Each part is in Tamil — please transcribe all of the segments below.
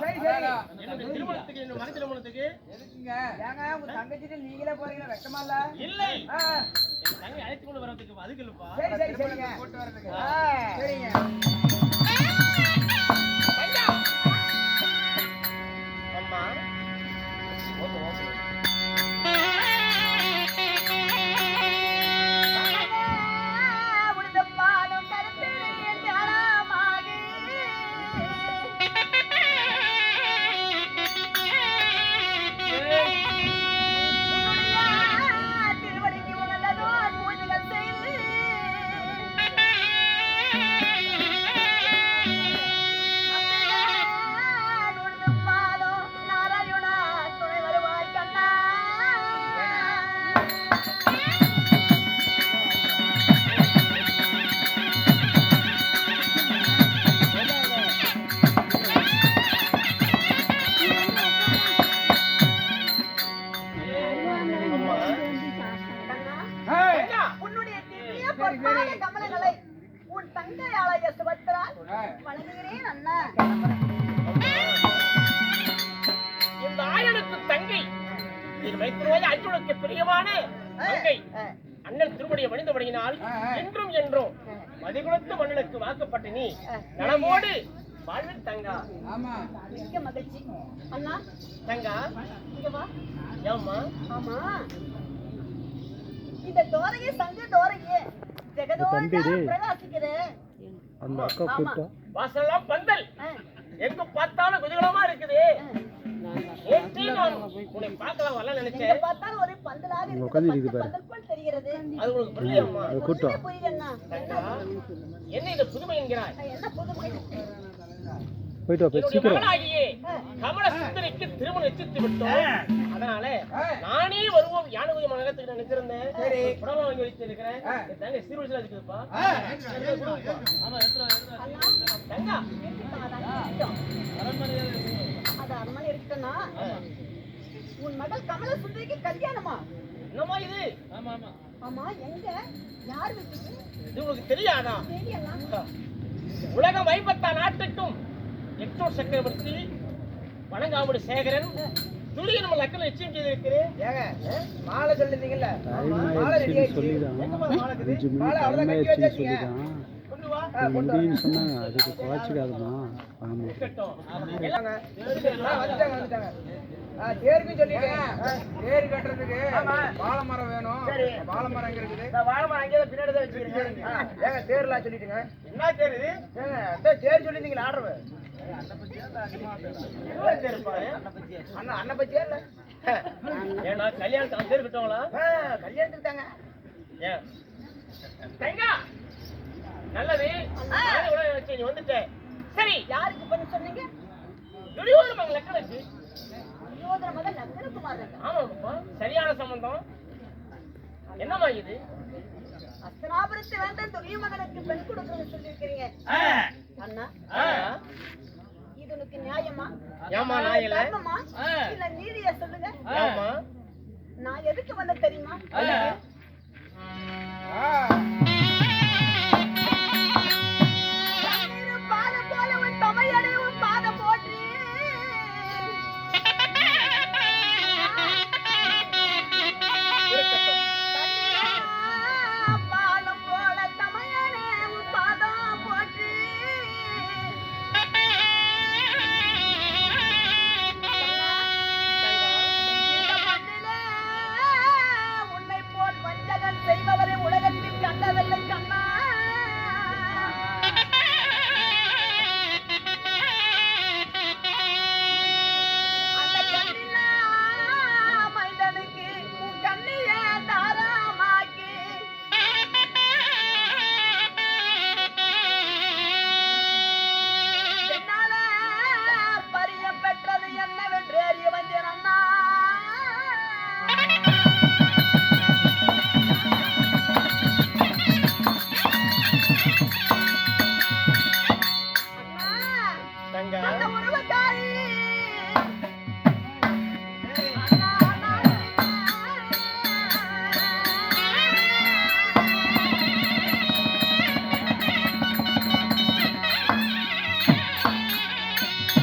திருமணத்துக்கு என்னுடைய மன திருமணத்துக்கு ஏங்க, உங்க தங்கச்சிட்டு நீங்களே போறீங்களா? வெக்கமா இல்ல? இல்லை. தங்கை அழைத்து கொண்டு வரதுக்கு அதுக்கு இல்லப்பா. சரி சரி சரிங்க. வாழ்வில் தங்கா. ஆமா. மிக்க மகிழ்ச்சி. அண்ணா தங்கா இங்க வா. ஏம்மா? ஆமா. இந்த தோரையே சங்க தோரையே ஜெகதோட பிரகாசிக்குது. அம்மா ஆமா. வாசல்லாம் பந்தல். எங்க பார்த்தாலும் குதூகலமா இருக்குது. தங்கா என்ன இந்த புதுமை என்கிறாய்? என்ன புதுமை? என்னுடைய மகனாகியே கமல சுந்தரிக்கு திருமணம் நிச்சயித்து விட்டோம். அதனால நானே வருவோம் யானகுதி மகத்துக்கு நினைச்சிருந்தேன் சரி. புடவை வாங்கி வச்சிருக்கிறேன். ஆ. என் தங்கை சிறு வயசுல இருக்குதுப்பா ஆமா வா, வா. தங்கா. அது அரண்மனை உன் மகள் கமல சுந்தரிக்கு கல்யாணமா? என்னம்மா இது? ஆமா ஆமா. ஆமா எங்க? யார் வீட்டுக்கு இது உனக்கு தெரியாதா? தெரியலாம் உலகம் ஐம்பத்தா நாட்டுக்கும் எக்டோர் சக்கரவர்த்தி வணங்காமுடி சேகரன் துரிய நம்ம லக்கணம் நிச்சயம் செய்திருக்கிறேன். ஏங்க மாலை சொல்லிருந்தீங்கல்ல? மாலை ரெடி ஆயிடுச்சு. மாலை அவ்வளவுதான் கட்டி வச்சாச்சுங்க. சொன்னாங்க. அதுக்கு குறைச்சிக்காதமா ஆமா. வந்துட்டாங்க வந்துட்டாங்க. ஆ, தேருக்கும் சொல்லிட்டேன். தேர் கட்டுறதுக்கு வாழை மரம் வேணும். சரி. வாழை மரம் எங்க இருக்குது? வாழை மரம் அங்கேயே பின்னாடி தான் வச்சிருக்கேன் ஆ, ஏங்க தேர்லாம் சொல்லிட்டுங்க. என்ன ஏங்க அதான் தேர் சொல்லியிருந்தீங்களா தெரியுப்பாரு அண்ணா அண்ணன் பத்தியா இல்ல? ஏன்னா கல்யாணம் அந்த பேர் விட்டவங்களா கல்யாணத்துக்கு தாங்க. ஏன்? தங்கா நல்லது வந்துட்டேன். சரி. யாருக்கு பண்ண சொன்னீங்க? மகன் லக்கணக்கு யோதன மகன் நக்கனகுமார் ஆமாப்பா சரியான சம்பந்தம். என்னம்மா இது? அஸ்தனாபுரத்து வேண்ட துரிய மகனுக்கு பெண் கொடுக்கணும்னு சொல்லியிருக்கிறீங்க. அண்ணா. இது உனக்கு நியாயமா? ஏம்மா நான் இல்ல. இல்ல நீதியா சொல்லுங்க. ஏம்மா? நான் எதுக்கு வந்த தெரியுமா? Thank you.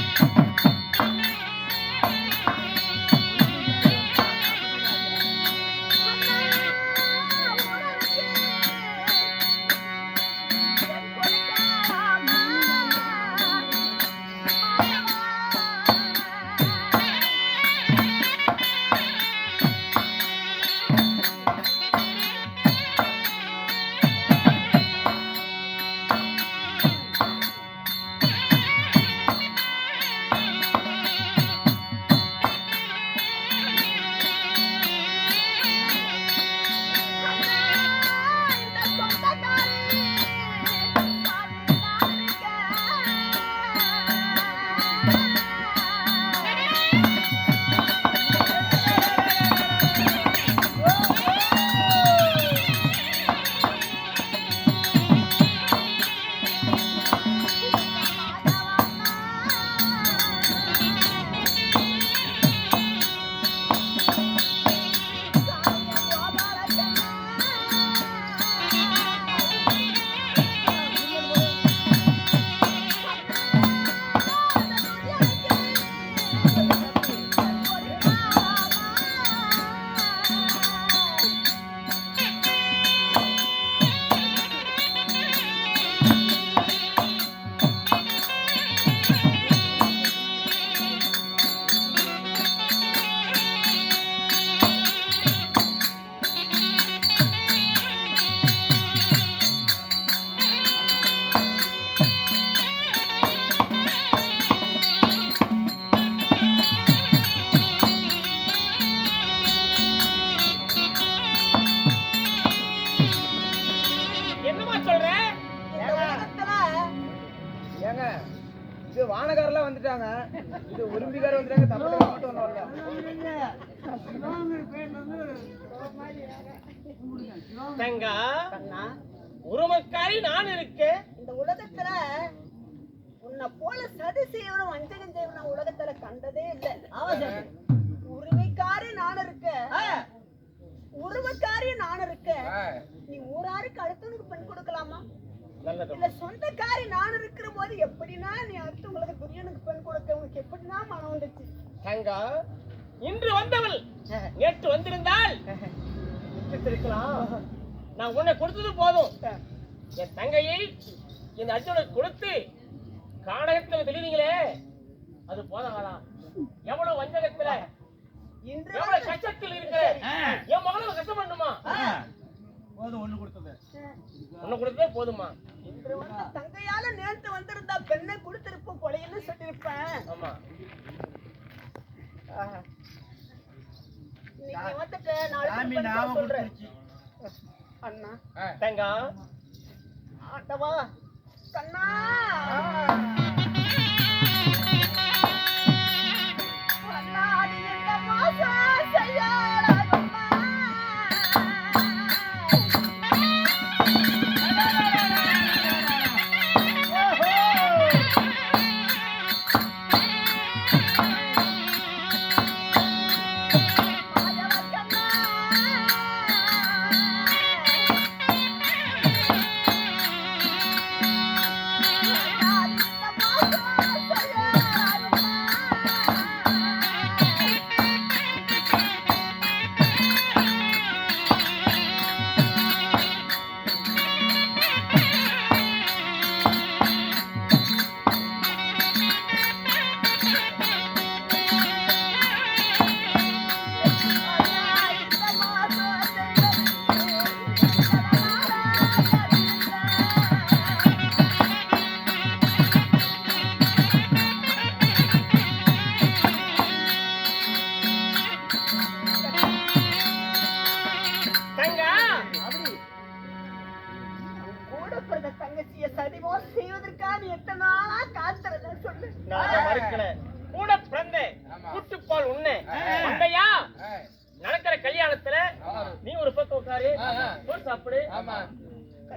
வானகாரெல்லாம் வந்துட்டாங்க. இது உரும்பிக்கார வந்துட்டாங்க தமிழ் ஒன்றும் வரல தங்கா கண்ணா உருமக்காரி நான் இருக்கேன். இந்த உலகத்துல உன்னை போல சதி செய்வனும் வஞ்சகம் செய்வனும் உலகத்துல கண்டதே இல்ல. உரிமைக்காரி நான் இருக்க உருவக்காரி நான் இருக்க நீ ஊராருக்கு அடுத்தவனுக்கு பெண் கொடுக்கலாமா? இல்ல சொந்தக்காரி நான் இருக்கிற போது எப்படின்னா நீ அடுத்தவங்களுக்கு துரியனுக்கு பெண் கொடுக்க உனக்கு எப்படின்னா மனம் வந்துச்சு. தங்கா இன்று வந்தவள். நேற்று வந்திருந்தால் இருக்கலாம் நான் உன்னை கொடுத்தது போதும். என் தங்கையை என் அர்ஜுனுக்கு கொடுத்து காடகத்துல தெரியுறீங்களே அது போதாதா? எவ்வளவு வஞ்சகத்துல? இன்று எவ்வளவு கஷ்டத்தில் இருக்கிற? என் மகளும் கஷ்டம் பண்ணுமா? ஒண்ணு கொடுத்ததே. போதுமா இன்று வந்து தங்கையால நேற்று வந்திருந்தா பெண்ணை கொடுத்திருப்போம் கொலைன்னு சொல்லியிருப்பேன். இன்னைக்கு வந்துட்டு நாளைக்கு சொல்றேன். அண்ணா. தங்கா. ஆண்டவா. கண்ணா. அண்ணா, அது என்ன மோசம்?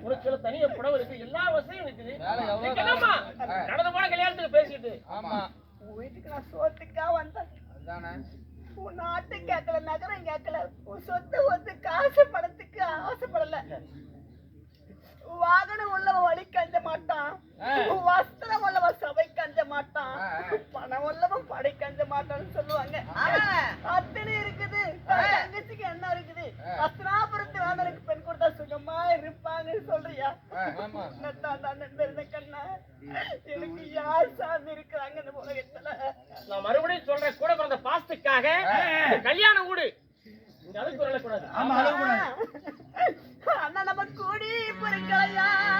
உனக்கு சில தனிய புடவை இருக்கு எல்லா வசதியும் இருக்குது. நடந்து போன கல்யாணத்துக்கு பேசிட்டு. உன் வீட்டுக்கு நான் சோத்துக்கா வந்தேன். உன் நாட்டு கேட்கல நகரம் கேட்கல. உன் சொத்து வந்து காசு பணத்துக்கு ஆசைப்படல. வாகனம் உள்ளவன் வழி கஞ்ச மாட்டான். வஸ்திரம் உள்ளவன் சபை கஞ்ச மாட்டான். பணம் உள்ளவன் படை கஞ்ச மாட்டான்னு சொல்லுவாங்க. அத்தனை இருக்குது. தங்கச்சிக்கு என்ன இருக்குது? அஸ்திராபுரத்து வேந்தனுக்கு பெண் கொடுத்தா சுகமா இருப்பாங்கன்னு சொல்றியா? கண்ணா. எனக்கு யார் சாமி இருக்கிறாங்க இந்த உலகத்துல. நான் மறுபடியும் சொல்றேன் கூட பிறந்த பாசத்துக்காக இந்த கல்யாணம் கூடு. இந்த அளவுக்கு வரக்கூடாது. அண்ணா நம்ம கூடி பொறுக்கலையா கூட்டு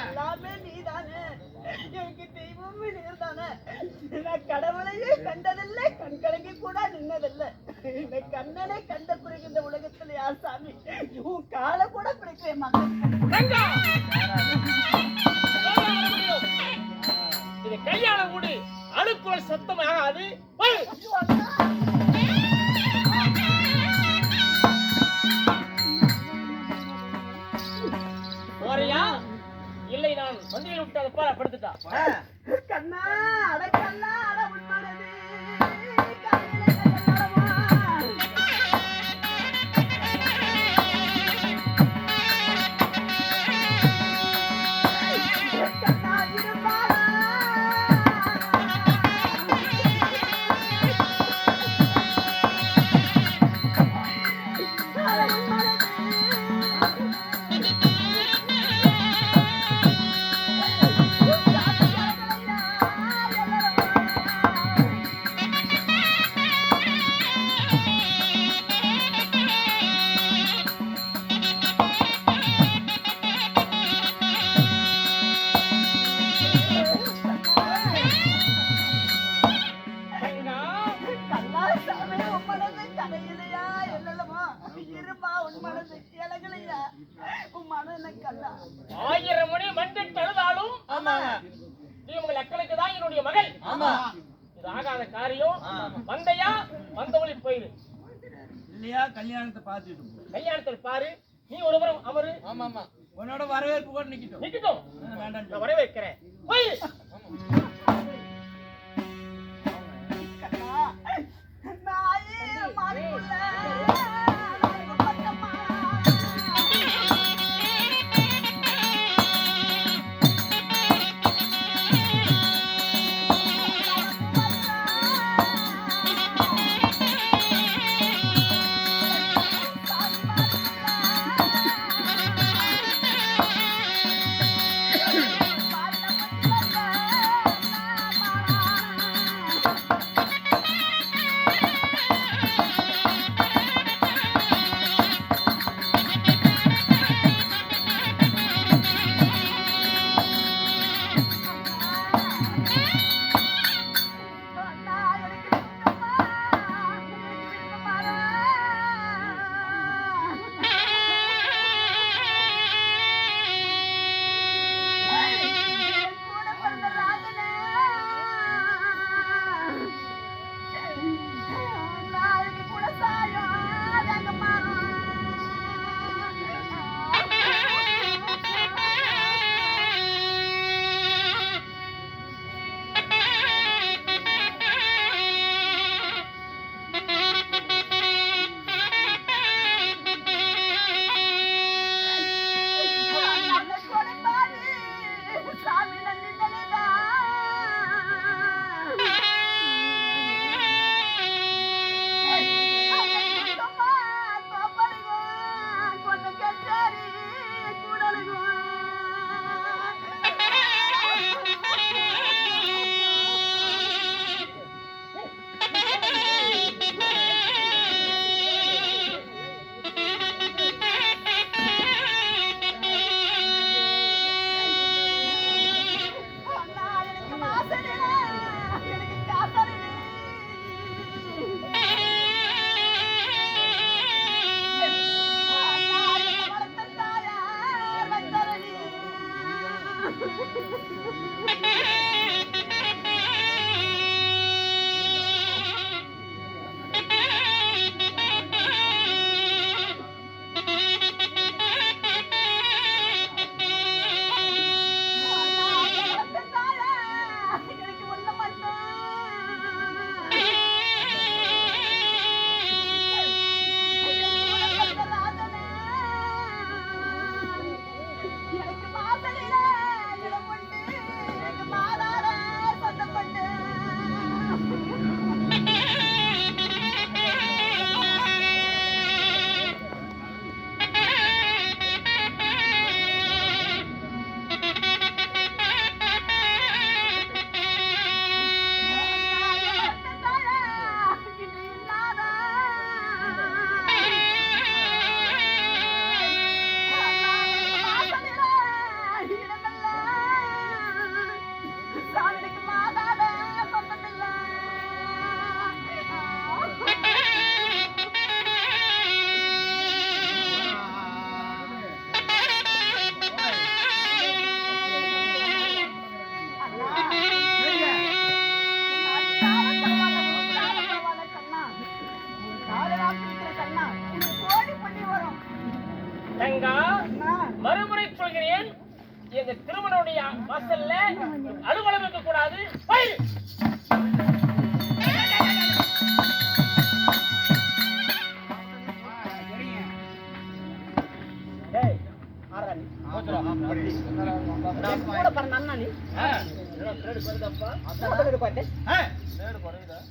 எல்லாமே நீதானே. எனக்கு தெய்வமே நீர்தானே நான் கடவுளையே கண்டதில்லை கண் கலங்கி கூட நின்னதில்லை. இந்த கண்ணனை கண்ட குறைக்கு இந்த உலகத்துல யார் சாமி? உன் காலை கூட பிடிக்கிறேன்! இது கல்யாண வீடு அணுக்குள் சத்தம் இல்லை விட்டு அதை பார படுத்துட்டான். கண்ணா அடக்க ஆயிரம் மணி மஞ்சள் தழுதாலும் நீ உங்கள் அக்களுக்கு தான் என்னுடைய மகள். இது ஆகாத காரியம். வந்தையா? வந்தவழி போயிரு. இல்லையா? கல்யாணத்தை பார்த்துட்டு. கல்யாணத்தில் பாரு. நீ ஒருவரும் அவரு ஆமா ஆமா உன்னோட வரவேற்பு கூட நிக்கட்டும். நிக்கட்டும். வேண்டாம். நான் வரவேற்கிறேன் போய். கண்ணா. நாயே மாறிக்குள்ள வாசல்ல அலுவலம் இருக்க கூடாது போயிரு.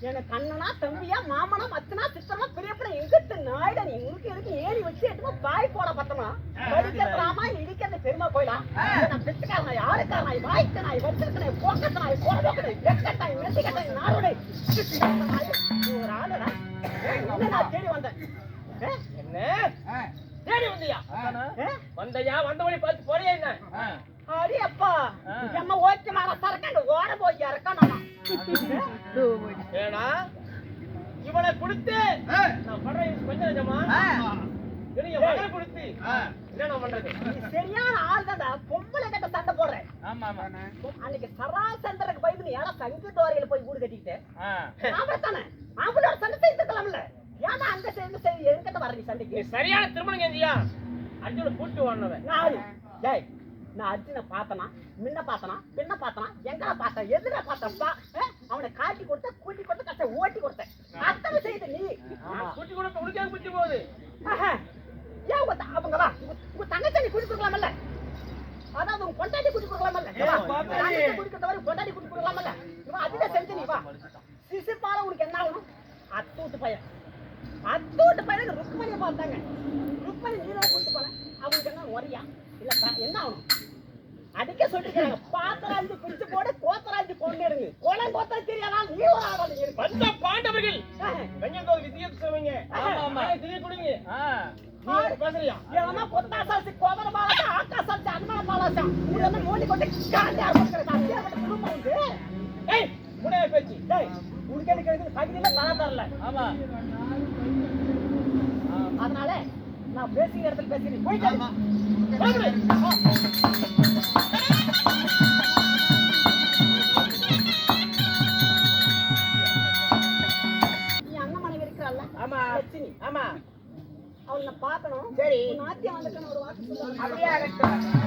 எனக்கு அண்ணனா தம்பியா மாமனா மத்தனா சித்தனா பெரியப்பனா எங்கிட்ட நாயிட நீ உனக்கு எதுக்கு ஏறி வச்சு எடுத்து பாய் போட பத்தமா படிக்கிறது ராமா இடிக்கிறது பெருமா கோயிலா நாய் நாரோடை ஒரு ஆளுடா உன்னை நான் தேடி வந்தேன் ஏ? என்ன தேடி வந்தியா ஏ? வந்தையா வந்த வழி பார்த்து போறியா என்ன அடி அப்பா சரக்காண்டு ஓட போய் இறக்கணும் ஏடா இவனை கொடுத்து நான் பண்றேன் கொஞ்சம் நிஜமா கொடுத்து என்ன பண்றது சரியான ஆள் தான்டா பொம்பளை போடுறேன் அன்னைக்கு சராசந்தருக்கு பயந்து ஏன்னா சங்கீத வாரியில போய் வீடு கட்டிக்கிட்டு. ஆம்பளை தானே ஆம்பளோட சண்டை செய்துக்கலாம்ல ஏன்னா அங்க சேர்ந்து சரி என்கிட்ட வர நீ சண்டைக்கு? சரியான திருமணம் செஞ்சியா? அர்ஜுன கூட்டு வாங்கினவன் நான் டேய் நான் அர்ஜுனை பார்த்தனா முன்ன பார்த்தனா பின்ன பார்த்தனா எங்கடா பார்த்தேன் எதுல பார்த்தப்பா அவனை காட்டி கொடுத்த கூட்டி கொடுத்த கஷ்டம் ஓட்டி கொடுத்தேன். அத்தனை செய்து நீ. கூட்டி கூட உனக்கே குட்டி போகுது. ஏன் உங்க த- அவங்க வா உங்க- உங்க தங்கச்சி நீ குடி கொடுக்கலாமல்ல அதாவது உங்க பொண்டாட்டி குடி கொடுக்கலாமல்ல? வா. தங்கச்சி குடி கொடுத்த கொடுக்கலாமல்ல? இவன் அதுல செஞ்சு நீ வா. சிசுப்பால உனக்கு என்ன ஆகணும்? அத்தூட்டு பையன். அத்தூட்டு பையனுக்கு ருக்மணியை பார்த்தாங்க. ருக்மணி நீதான் கூட்டு போன. அவங்களுக்கு என்ன ஒரியா? இல்ல என்ன ஆகணும்? அடிக்க சொல்லிருக்காங்க. பாத்திராஞ்சி பிடிச்சு போடு கோத்தராஞ்சி கொண்டு கோலம் கோத்தா தெரியாதா நீ ஒரு இருப்ப. வந்த பாண்டவர்கள். ஆஹா. வெங்கத்தோல் வித்தியை சொல்லுவீங்க ஆமா. திரிய கொடுங்க. நீ பேசுறியா ఏమన్నా కొత్త అసలు కోమల బాలస ఆకాశాలు జన్మల బాలస ఊళ్ళో మోడి కొట్టి గాలి ఆడుకుంటారు అంతే ఒకటి కుటుంబం ఉంది ஏய் முடைய பேச்சு டேய் உனக்கு கிடைக்குது பகுதியில் தர தரல ஆமா அதனால நான் பேசிக்கிற இடத்துல பேசி போயிட்டு நான் பார்க்கணும். சரி. நாத்தியம் வந்துட்டு ஒரு வாக்கு சொல்லுவாங்க அப்படியே